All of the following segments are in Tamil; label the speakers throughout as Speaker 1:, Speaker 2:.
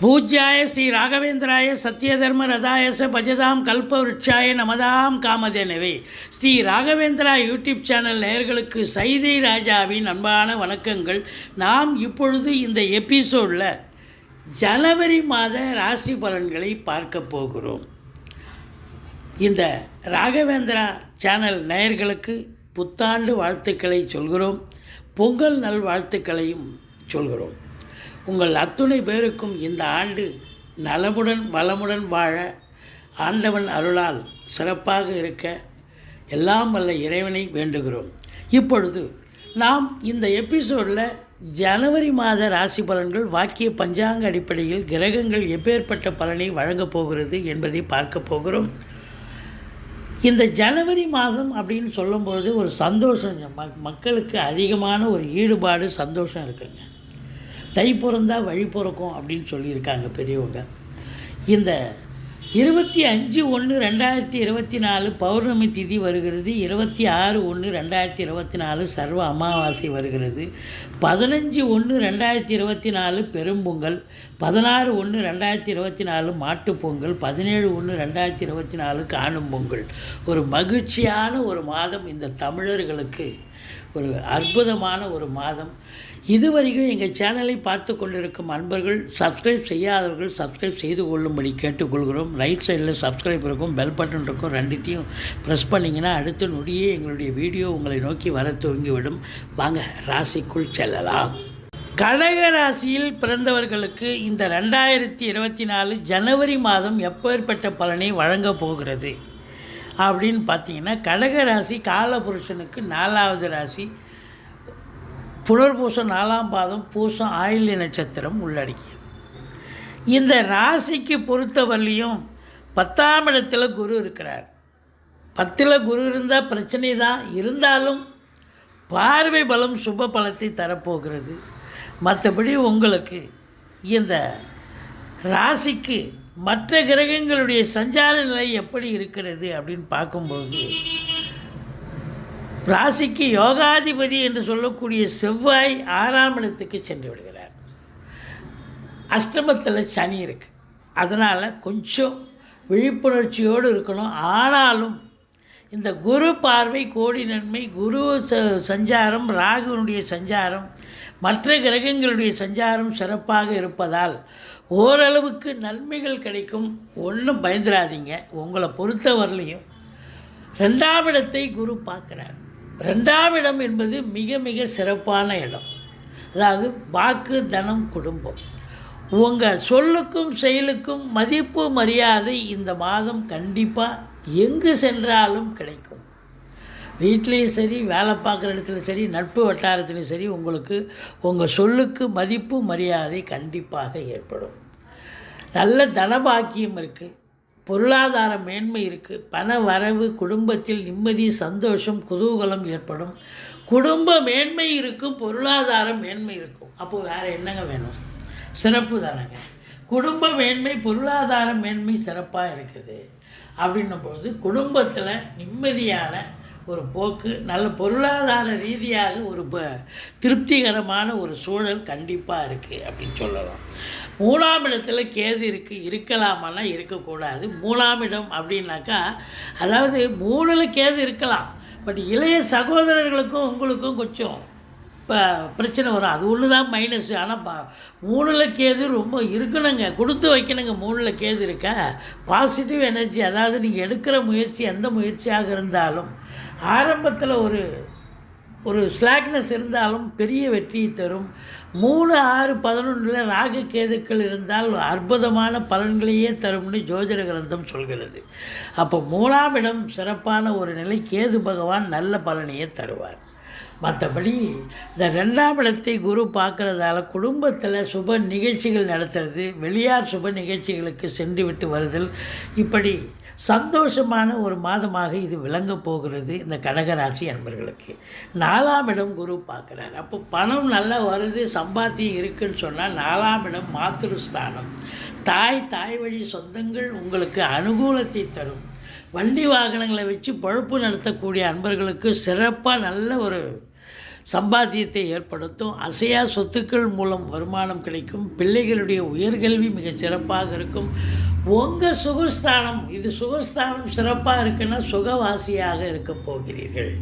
Speaker 1: பூஜ்யாய ஸ்ரீ ராகவேந்திராய சத்யதர்ம ரதாயச பஜதாம் கல்பவருட்சாய நமதாம் காமதேனவே. ஸ்ரீ ராகவேந்திரா யூடியூப் சேனல் நேயர்களுக்கு சைதை ராஜாவின் அன்பான வணக்கங்கள். நாம் இப்பொழுது இந்த எபிசோடில் ஜனவரி மாத ராசி பலன்களை பார்க்க போகிறோம். இந்த ராகவேந்திரா சேனல் நேயர்களுக்கு புத்தாண்டு வாழ்த்துக்களை சொல்கிறோம். பொங்கல் நல்வாழ்த்துக்களையும் சொல்கிறோம். உங்கள் அத்துணை பேருக்கும் இந்த ஆண்டு நலமுடன் வளமுடன் வாழ ஆண்டவன் அருளால் சிறப்பாக இருக்க எல்லாம் வல்ல இறைவனை வேண்டுகிறோம். இப்பொழுது நாம் இந்த எபிசோடில் ஜனவரி மாத ராசி பலன்கள் வாக்கிய பஞ்சாங்க அடிப்படையில் கிரகங்கள் எப்பேற்பட்ட பலனை வழங்கப் போகிறது என்பதை பார்க்க போகிறோம். இந்த ஜனவரி மாதம் அப்படின்னு சொல்லும்பொழுது ஒரு சந்தோஷம். மக்களுக்கு அதிகமான ஒரு ஈடுபாடு சந்தோஷம் இருக்குங்க. தை பிறந்தால் வழி பிறக்கும் அப்படின்னு சொல்லியிருக்காங்க பெரியவங்க. இந்த இருபத்தி அஞ்சு ஒன்று ரெண்டாயிரத்தி இருபத்தி நாலு பௌர்ணமி திதி வருகிறது இருபத்தி ஆறு ஒன்று ரெண்டாயிரத்தி இருபத்தி நாலு சர்வ அமாவாசை வருகிறது பதினஞ்சு ஒன்று ரெண்டாயிரத்தி இருபத்தி நாலு பெரும்பொங்கல் பதினாறு ஒன்று ரெண்டாயிரத்தி இருபத்தி நாலு மாட்டுப்பொங்கல் பதினேழு ஒன்று ரெண்டாயிரத்தி இருபத்தி நாலு காணும் பொங்கல். ஒரு மகிழ்ச்சியான ஒரு மாதம் இந்த தமிழர்களுக்கு. ஒரு அற்புதமான ஒரு மாதம். இதுவரைக்கும் எங்கள் சேனலை பார்த்து கொண்டிருக்கும் அன்பர்கள் சப்ஸ்கிரைப் செய்யாதவர்கள் சப்ஸ்கிரைப் செய்து கொள்ளும்படி கேட்டுக்கொள்கிறோம். ரைட் சைடில் சப்ஸ்கிரைப் இருக்கும் பெல் பட்டன் இருக்கும் ரெண்டுத்தையும் ப்ரெஸ் பண்ணிங்கன்னா அடுத்த நொடியே எங்களுடைய வீடியோ உங்களை நோக்கி வர துவங்கிவிடும். வாங்க ராசிக்குள் செல்லலாம். கடக ராசியில் பிறந்தவர்களுக்கு இந்த ரெண்டாயிரத்தி இருபத்தி நாலு ஜனவரி மாதம் எப்பேற்பட்ட பலனை வழங்கப் போகிறது? அப்படின்னு பார்த்தீங்கன்னா கடக ராசி காலபுருஷனுக்கு நாலாவது ராசி. புனர்பூசம் நாலாம் பாதம் பூசம் ஆயில்ய நட்சத்திரம் உள்ளடக்கியது. இந்த ராசிக்கு பொறுத்தவரையிலையும் பத்தாம் இடத்துல குரு இருக்கிறார். பத்தில் குரு இருந்தால் பிரச்சனை தான். இருந்தாலும் பார்வை பலம் சுப பலத்தை தரப்போகிறது. மற்றபடி உங்களுக்கு இந்த ராசிக்கு மற்ற கிரகங்களுடைய சஞ்சார நிலை எப்படி இருக்கிறது அப்படின்னு பார்க்கும்போது ராசிக்கு யோகாதிபதி என்று சொல்லக்கூடிய செவ்வாய் ஆறாம் இடத்துக்கு சென்று விடுகிறார். அஷ்டமத்தில் சனி இருக்குது அதனால் கொஞ்சம் விழிப்புணர்ச்சியோடு இருக்கணும். ஆனாலும் இந்த குரு பார்வை கோடி நன்மை குரு ச சஞ்சாரம் ராகுனுடைய சஞ்சாரம் மற்ற கிரகங்களுடைய சஞ்சாரம் சிறப்பாக இருப்பதால் ஓரளவுக்கு நன்மைகள் கிடைக்கும். ஒன்றும் பயந்துடாதீங்க உங்களை பொறுத்தவரையிலையும் ரெண்டாம் இடத்தை குரு பார்க்குறார். ரெண்டாம் இடம் என்பது மிக மிக சிறப்பான இடம். அதாவது வாக்கு தனம் குடும்பம். உங்கள் சொல்லுக்கும் செயலுக்கும் மதிப்பு மரியாதை இந்த மாதம் கண்டிப்பாக எங்கு சென்றாலும் கிடைக்கும். வீட்லேயும் சரி வேலை பார்க்குற இடத்துல சரி நட்பு வட்டாரத்துலையும் சரி உங்களுக்கு உங்கள் சொல்லுக்கு மதிப்பு மரியாதை கண்டிப்பாக ஏற்படும். நல்ல தனபாக்கியம் இருக்குது பொருளாதார மேன்மை இருக்குது பண வரவு குடும்பத்தில் நிம்மதி சந்தோஷம் குதூகலம் ஏற்படும். குடும்ப மேன்மை இருக்கும் பொருளாதார மேன்மை இருக்கும். அப்போது வேறு என்னங்க வேணும்? சிறப்பு தானேங்க. குடும்ப மேன்மை பொருளாதார மேன்மை சிறப்பாக இருக்குது. அப்படின்னும் பொழுது குடும்பத்தில் நிம்மதியான ஒரு போக்கு நல்ல பொருளாதார ரீதியாக ஒரு ப திருப்திகரமான ஒரு சூழல் கண்டிப்பாக இருக்குது அப்படின்னு சொல்லலாம். மூணாம் இடத்துல கேது இருக்குது இருக்கலாமான்னா இருக்கக்கூடாது. மூணாம் இடம் அப்படின்னாக்கா அதாவது மூணில் கேது இருக்கலாம். பட் இளைய சகோதரர்களுக்கும் உங்களுக்கும் கொஞ்சம் இப்போ பிரச்சனை வரும். அது ஒன்று தான் மைனஸ் ஆனால் பா மூணில் கேது ரொம்ப இருக்கணுங்க. கொடுத்து வைக்கணுங்க. மூணில் கேது இருக்க? பாசிட்டிவ் எனர்ஜி அதாவது நீங்கள் எடுக்கிற முயற்சி எந்த முயற்சியாக இருந்தாலும் ஆரம்பத்தில் ஒரு ஒரு ஸ்லாக்னஸ் இருந்தாலும் பெரிய வெற்றியை தரும். மூணு ஆறு பதினொன்றில் ராகு கேதுக்கள் இருந்தால் அற்புதமான பலன்களையே தரும்னு ஜோதிட கிரந்தம் சொல்கிறது. அப்போ மூணாம் இடம் சிறப்பான ஒரு நிலை கேது பகவான் நல்ல பலனையே தருவார். மற்றபடி இந்த ரெண்டாம் இடத்தை குரு பார்க்குறதால குடும்பத்தில் சுப நிகழ்ச்சிகள் நடத்துறது வெளியார் சுப நிகழ்ச்சிகளுக்கு சென்று விட்டு வருதல். இப்படி சந்தோஷமான ஒரு மாதமாக இது விளங்க போகிறது இந்த கடகராசி அன்பர்களுக்கு. நாலாம் இடம் குரு பார்க்குறார். அப்போ பணம் நல்லா வருது சம்பாத்தியம் இருக்குன்னு சொன்னால் நாலாம் இடம் மாத்திருஸ்தானம். தாய் தாய் வழி சொந்தங்கள் உங்களுக்கு அனுகூலத்தை தரும். வண்டி வாகனங்களை வச்சு பழுப்பு நடத்தக்கூடிய அன்பர்களுக்கு சிறப்பாக நல்ல ஒரு சம்பாத்தியத்தை ஏற்படுத்தும் அசையா சொத்துக்கள் மூலம் வருமானம் கிடைக்கும் பிள்ளைகளுடைய உயர்கல்வி மிக சிறப்பாக இருக்கும். உங்கள் சுகஸ்தானம் இது சுகஸ்தானம் சிறப்பாக இருக்குன்னா சுகவாசியாக இருக்க போகிறீர்கள்.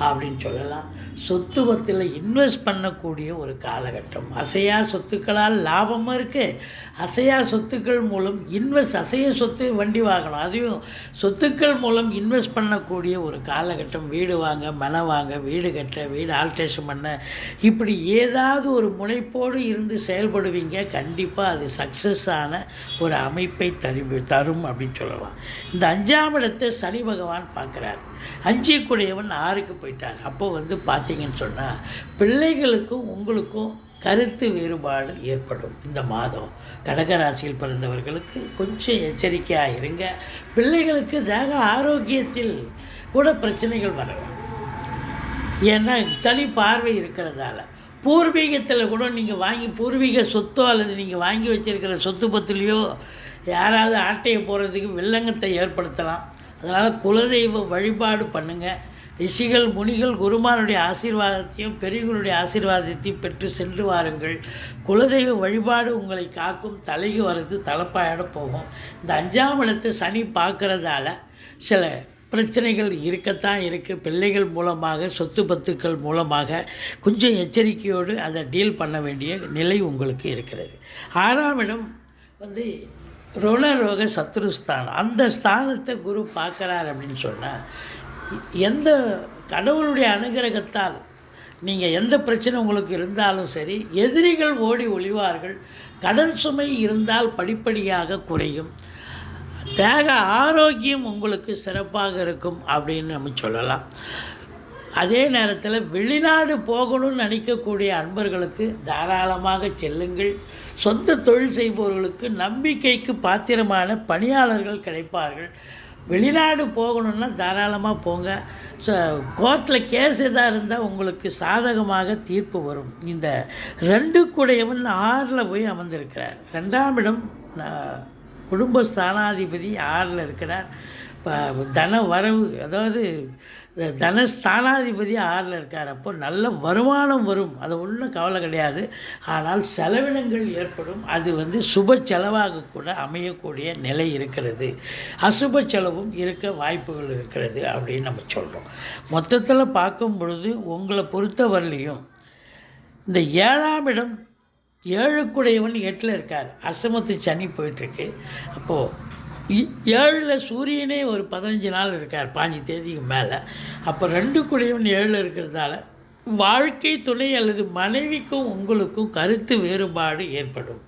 Speaker 1: அப்படின்னு சொல்லலாம். சொத்து பத்தில் இன்வெஸ்ட் பண்ணக்கூடிய ஒரு காலகட்டம். அசையா சொத்துக்களால் லாபமும் இருக்குது அசையா சொத்துக்கள் மூலம் இன்வெஸ்ட் அசைய சொத்து வண்டி வாங்கணும். அதையும் சொத்துக்கள் மூலம் இன்வெஸ்ட் பண்ணக்கூடிய ஒரு காலகட்டம். வீடு வாங்க மன வாங்க வீடு கட்ட வீடு ஆல்ட்ரேஷன் பண்ண. இப்படி ஏதாவது ஒரு முனைப்போடு இருந்து செயல்படுவீங்க. கண்டிப்பாக அது சக்ஸஸ் ஆன ஒரு அமைப்பை தரு தரும் அப்படின்னு சொல்லலாம். இந்த அஞ்சாம் இடத்தை சனி பகவான் பார்க்குறார். அஞ்சிக்குடையவன் ஆறுக்கு போயிட்டார் அப்போ வந்து பார்த்தீங்கன்னு சொன்னால் பிள்ளைகளுக்கும் உங்களுக்கும் கருத்து வேறுபாடு ஏற்படும் இந்த மாதம். கடகராசியில் பிறந்தவர்களுக்கு கொஞ்சம் எச்சரிக்கையாக இருங்க. பிள்ளைகளுக்கு தேக ஆரோக்கியத்தில் கூட பிரச்சனைகள் வரலாம். ஏன்னா சளி பார்வை இருக்கிறதால. பூர்வீகத்தில் கூட நீங்கள் வாங்கி பூர்வீக சொத்தோ அல்லது நீங்கள் வாங்கி வச்சிருக்கிற சொத்து பத்துலேயோ யாராவது ஆட்டையை போகிறதுக்கு வில்லங்கத்தை ஏற்படுத்தலாம். அதனால் குலதெய்வ வழிபாடு பண்ணுங்கள் ரிஷிகள் முனிகள் குருமானுடைய ஆசீர்வாதத்தையும் பெரியவர்களுடைய ஆசீர்வாதத்தையும் பெற்று சென்று வாருங்கள். குலதெய்வ வழிபாடு உங்களை காக்கும். தலைக்கு வர்றது தலைப்பாயிட போகும். இந்த அஞ்சாம் இடத்தை சனி பார்க்குறதால சில பிரச்சனைகள் இருக்கத்தான் இருக்குது பிள்ளைகள் மூலமாக சொத்து பத்துக்கள் மூலமாக கொஞ்சம் எச்சரிக்கையோடு அதை டீல் பண்ண வேண்டிய நிலை உங்களுக்கு இருக்கிறது. ஆறாம் இடம் வந்து ருணரோக சத்ருஸ்தானம் அந்த ஸ்தானத்தை குரு பார்க்குறார் அப்படின்னு சொன்னால் எந்த கடவுளுடைய அனுகிரகத்தால் நீங்கள் எந்த பிரச்சனை உங்களுக்கு இருந்தாலும் சரி எதிரிகள் ஓடி ஒளிவார்கள் கடன் சுமை இருந்தால் படிப்படியாக குறையும் தேக ஆரோக்கியம் உங்களுக்கு சிறப்பாக இருக்கும் அப்படின்னு நம்ம சொல்லலாம். அதே நேரத்தில் வெளிநாடு போகணும்னு நினைக்கக்கூடிய அன்பர்களுக்கு தாராளமாக செல்லுங்கள். சொந்த தொழில் செய்பவர்களுக்கு நம்பிக்கைக்கு பாத்திரமான பணியாளர்கள் கிடைப்பார்கள். வெளிநாடு போகணுன்னா தாராளமாக போங்க. ஸோ கோர்ட்டில் கேஸ் எதாக இருந்தால் உங்களுக்கு சாதகமாக தீர்ப்பு வரும். இந்த ரெண்டு கூடையவன் ஆறில் போய் அமர்ந்திருக்கிறார். ரெண்டாம் இடம் குடும்ப ஸ்தானாதிபதி ஆறில் இருக்கிறார். தன வரவு அதாவது தனஸ்தானாதிபதி ஆறில் இருக்கார். அப்போ நல்ல வருமானம் வரும். அது ஒன்றும் கவலை கிடையாது. ஆனால் செலவினங்கள் ஏற்படும். அது வந்து சுப செலவாக கூட அமையக்கூடிய நிலை இருக்கிறது. அசுப செலவும் இருக்க வாய்ப்புகள் இருக்கிறது அப்படின்னு நம்ம சொல்கிறோம் மொத்தத்தில் பார்க்கும் பொழுது உங்களை பொறுத்தவரையிலையும் இந்த ஏழாம் இடம் ஏழுக்குடையவன் எட்டில் இருக்கார். அஷ்டமத்து சனி போயிட்டுருக்கு அப்போது ஏழில் சூரியனே ஒரு பதினஞ்சு நாள் இருக்கார் பாஞ்சு தேதிக்கு மேலே. அப்போ ரெண்டு குடையவன் ஏழில் இருக்கிறதால வாழ்க்கை துணை அல்லது மனைவிக்கும் உங்களுக்கும் கருத்து வேறுபாடு ஏற்படும்.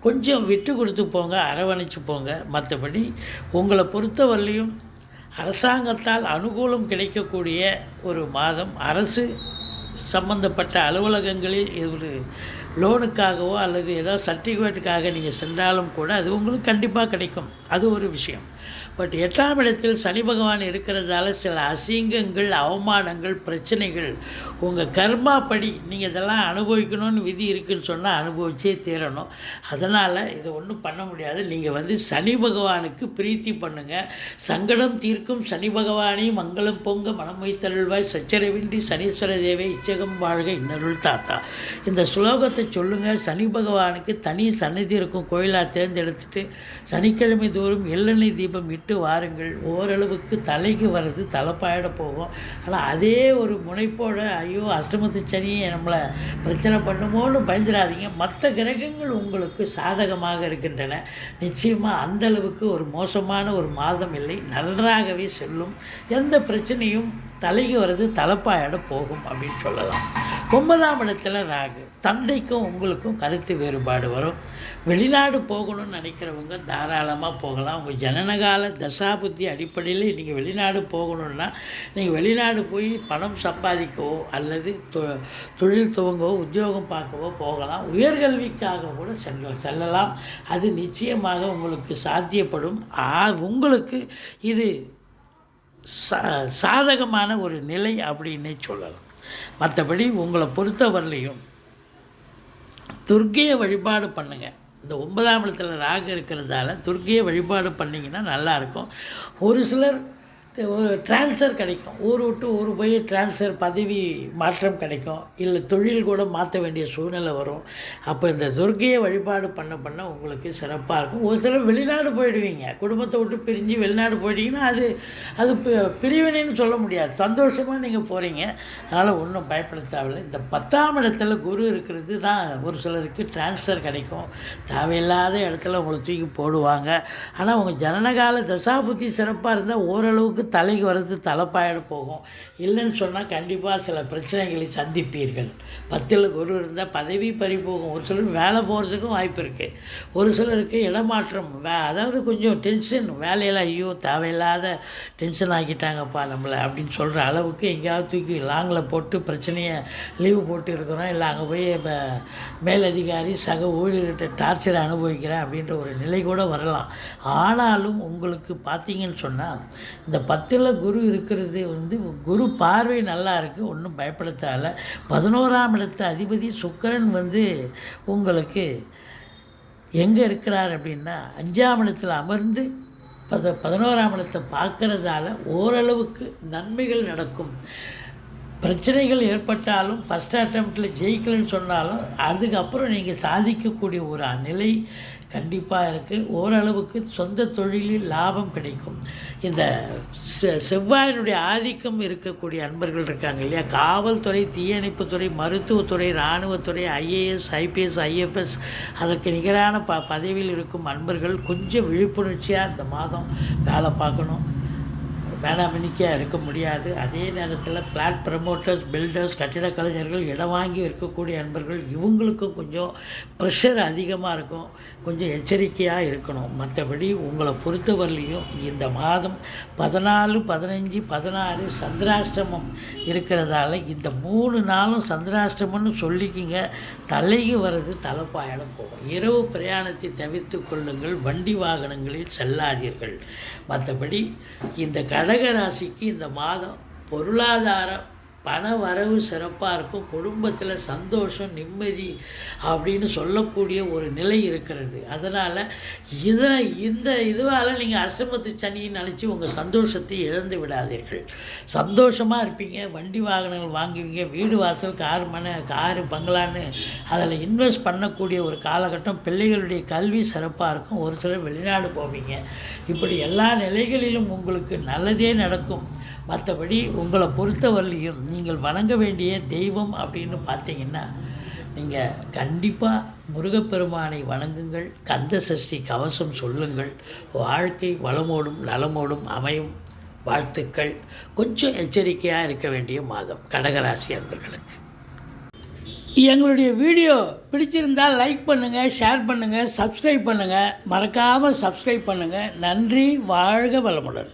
Speaker 1: கொஞ்சம் விட்டு கொடுத்து போங்க அரவணைச்சு போங்க. மற்றபடி உங்களை பொறுத்தவரையிலையும் அரசாங்கத்தால் அனுகூலம் கிடைக்கக்கூடிய ஒரு மாதம் அரசு சம்பந்தப்பட்ட அலுவலகங்களில் ஒரு லோனுக்காகவோ அல்லது ஏதோ சர்டிஃபிகேட்டுக்காக நீங்கள் சென்றாலும் கூட அது உங்களுக்கு கண்டிப்பாக கிடைக்கும். அது ஒரு விஷயம். பட் எட்டாம் இடத்தில் சனி பகவான் இருக்கிறதால சில அசிங்கங்கள் அவமானங்கள் பிரச்சனைகள் உங்கள் கர்மா படி நீங்கள் இதெல்லாம் அனுபவிக்கணும்னு விதி இருக்குன்னு சொன்னால் அனுபவிச்சே தீரணும். அதனால் இதை ஒன்றும் பண்ண முடியாது. நீங்கள் வந்து சனி பகவானுக்கு பிரீத்தி பண்ணுங்கள் சங்கடம் தீர்க்கும் சனி பகவானையும் மங்களம் பொங்க மனம் வைத்தருள்வாய். சச்சரவின்றி சனீஸ்வர தேவை இச்சகம் வாழ்க இன்னருள் தாத்தா. இந்த ஸ்லோகத்தை சொல்லுங்கள் சனி பகவானுக்கு தனி சன்னதி இருக்கும் கோயிலாக தேர்ந்தெடுத்துட்டு சனிக்கிழமை தோறும் எள்ளெண்ணெய் தீபம் இட்டு வாருங்கள். ஓரளவுக்கு தலைக்கு வர்றது தலைப்பாயிட போகும். ஆனால் அதே ஒரு முனைப்போட ஐயோ அஷ்டமத்து சனி நம்மளை பிரச்சனை பண்ணுமோன்னு பயந்துடாதீங்க. மற்ற கிரகங்கள் உங்களுக்கு சாதகமாக இருக்கின்றன. நிச்சயமாக அந்த அளவுக்கு ஒரு மோசமான ஒரு மாதம் இல்லை. நன்றாகவே செல்லும். எந்த பிரச்சனையும் தலைக்கு வர்றது தலைப்பாயோட போகும் அப்படின்னு சொல்லலாம். ஒன்பதாம் இடத்துல ராகு. தந்தைக்கும் உங்களுக்கும் கருத்து வேறுபாடு வரும். வெளிநாடு போகணும்னு நினைக்கிறவங்க தாராளமாக போகலாம். உங்கள் ஜனனகால தசாபுத்தி அடிப்படையில் நீங்கள் வெளிநாடு போகணுன்னா நீங்கள் வெளிநாடு போய் பணம் சம்பாதிக்கவோ அல்லது தொ- தொழில் துவங்கவோ உத்தியோகம் பார்க்கவோ போகலாம். உயர்கல்விக்காக கூட செல்ல செல்லலாம். அது நிச்சயமாக உங்களுக்கு சாத்தியப்படும். உங்களுக்கு இது சா சாதகமான ஒரு நிலை அப்படின்னே சொல்லலாம். மற்றபடி உங்களை பொறுத்தவரையிலையும் துர்க்கையை வழிபாடு பண்ணுங்கள் இந்த ஒன்பதாம் இடத்துல ராகு இருக்கிறதால துர்க்கையை வழிபாடு பண்ணிங்கன்னா நல்லாயிருக்கும் ஒரு சிலர் ஒரு ட்ரான்ஸ்ஃபர் கிடைக்கும். ஊர் விட்டு ஊர் போய் ட்ரான்ஸ்ஃபர் பதவி மாற்றம் கிடைக்கும். இல்லை தொழில் கூட மாற்ற வேண்டிய சூழ்நிலை வரும். அப்போ இந்த துர்க்கையை வழிபாடு பண்ண பண்ண உங்களுக்கு சிறப்பாக இருக்கும். ஒரு சிலர் வெளிநாடு போயிடுவீங்க. குடும்பத்தை விட்டு பிரிஞ்சு வெளிநாடு போயிட்டீங்கன்னா அது அது பிரிவினைன்னு சொல்ல முடியாது. சந்தோஷமாக நீங்கள் போகிறீங்க அதனால் ஒன்றும் பயப்பட தேவையில்லை. இந்த பத்தாம் இடத்துல குரு இருக்கிறது தான் ஒரு சிலருக்கு ட்ரான்ஸ்ஃபர் கிடைக்கும். தேவையில்லாத இடத்துல உங்களை தூக்கி போடுவாங்க. ஆனால் உங்கள் ஜனனகால தசாபுத்தி சிறப்பாக இருந்தால் ஓரளவுக்கு தலைக்கு வர்றது தலைப்பாயிட போகும். இல்லைன்னு சொன்னால் கண்டிப்பாக சில பிரச்சனைகளை சந்திப்பீர்கள். பத்தில் குரு இருந்தால் பதவி பறி போகும் ஒரு சிலர் வேலை போகிறதுக்கும் வாய்ப்பு இருக்குது ஒரு சிலருக்கு இடமாற்றம் வே அதாவது கொஞ்சம் டென்ஷன் வேலையில் ஐயோ தேவையில்லாத டென்ஷன் ஆக்கிட்டாங்கப்பா நம்மளை அப்படின்னு சொல்கிற அளவுக்கு எங்கேயாவது தூக்கி லாங்கில் போட்டு பிரச்சனையை லீவு போட்டு இருக்கிறோம். இல்லை அங்கே போய் இப்போ மேலதிகாரி சக ஊழியர்கிட்ட டார்ச்சரை அனுபவிக்கிறேன் அப்படின்ற ஒரு நிலை கூட வரலாம். ஆனாலும் உங்களுக்கு பார்த்தீங்கன்னு சொன்னால் இந்த பத்தில் குரு இருக்கிறது வந்து குரு பார்வை நல்லா இருக்குது ஒன்றும் பயப்படுத்தால. பதினோராம் இடத்து அதிபதி சுக்கிரன் வந்து உங்களுக்கு எங்கே இருக்கிறார் அப்படின்னா அஞ்சாம் இடத்துல அமர்ந்து பத பதினோராம் இடத்தை பார்க்குறதால ஓரளவுக்கு நன்மைகள் நடக்கும். பிரச்சனைகள் ஏற்பட்டாலும் ஃபஸ்ட் அட்டம்ப்டில் ஜெயிக்கலைன்னு சொன்னாலும் அதுக்கப்புறம் நீங்கள் சாதிக்கக்கூடிய ஒரு நிலை கண்டிப்பாக இருக்குது ஓரளவுக்கு சொந்த தொழிலில் லாபம் கிடைக்கும். இந்த செ- செவ்வாயினுடைய ஆதிக்கம் இருக்கக்கூடிய அன்பர்கள் இருக்காங்க இல்லையா? காவல்துறை தீயணைப்புத்துறை மருத்துவத்துறை இராணுவத்துறை ஐஏஎஸ் ஐபிஎஸ் ஐஎஃப்எஸ் அதற்கு நிகரான ப பதவியில் இருக்கும் அன்பர்கள் கொஞ்சம் விழிப்புணர்ச்சியாக இந்த மாதம் வேலை பார்க்கணும். வேளாண்மைக்காக இருக்க முடியாது. அதே நேரத்தில் ஃப்ளாட் ப்ரமோட்டர்ஸ் பில்டர்ஸ் கட்டிடக் கலைஞர்கள் இடம் வாங்கி இருக்கக்கூடிய அன்பர்கள் இவங்களுக்கும் கொஞ்சம் ப்ரெஷர் அதிகமாக இருக்கும். கொஞ்சம் எச்சரிக்கையாக இருக்கணும். மற்றபடி உங்களை பொறுத்தவரையிலையும் இந்த மாதம் பதினாலு பதினஞ்சு பதினாறு சந்திராஷ்டமம் இருக்கிறதால இந்த மூணு நாளும் சந்திராஷ்டமம்னு சொல்லிக்கிங்க. தலைக்கு வர்றது தலைப்பாயிடம் போகும். இரவு பிரயாணத்தை தவிர்த்து கொள்ளுங்கள். வண்டி வாகனங்களில் செல்லாதீர்கள். மற்றபடி இந்த கடை கடகராசிக்கு இந்த மாதம் பொருளாதார பண வரவு சிறப்பாக இருக்கும். குடும்பத்தில் சந்தோஷம் நிம்மதி அப்படின்னு சொல்லக்கூடிய ஒரு நிலை இருக்கிறது. அதனால் இதில் இந்த இதுவால் நீங்கள் அஷ்டமத்து சனியை நினச்சி உங்கள் சந்தோஷத்தை இழந்து விடாதீர்கள். சந்தோஷமாக இருப்பீங்க. வண்டி வாகனங்கள் வாங்குவீங்க. வீடு வாசல் கார் மனை காரு பங்களான்னு அதில் இன்வெஸ்ட் பண்ணக்கூடிய ஒரு காலகட்டம். பிள்ளைகளுடைய கல்வி சிறப்பாக இருக்கும். ஒரு சிலர் வெளிநாடு போவீங்க. இப்படி எல்லா நிலைகளிலும் உங்களுக்கு நல்லதே நடக்கும். மற்றபடி உங்களை பொறுத்தவரையிலையும் நீங்கள் வணங்க வேண்டிய தெய்வம் அப்படின்னு பார்த்தீங்கன்னா நீங்கள் கண்டிப்பாக முருகப்பெருமானை வணங்குங்கள் கந்த சஷ்டி கவசம் சொல்லுங்கள் வாழ்க்கை வளமோடும் நலமோடும் அமையும். வாழ்த்துக்கள். கொஞ்சம் எச்சரிக்கையாக இருக்க வேண்டிய மாதம் கடகராசி அன்பர்களுக்கு. எங்களுடைய வீடியோ பிடிச்சிருந்தால் லைக் பண்ணுங்கள் ஷேர் பண்ணுங்கள் சப்ஸ்கிரைப் பண்ணுங்கள் மறக்காமல் சப்ஸ்கிரைப் பண்ணுங்கள் நன்றி வாழ்க வளமுடன்.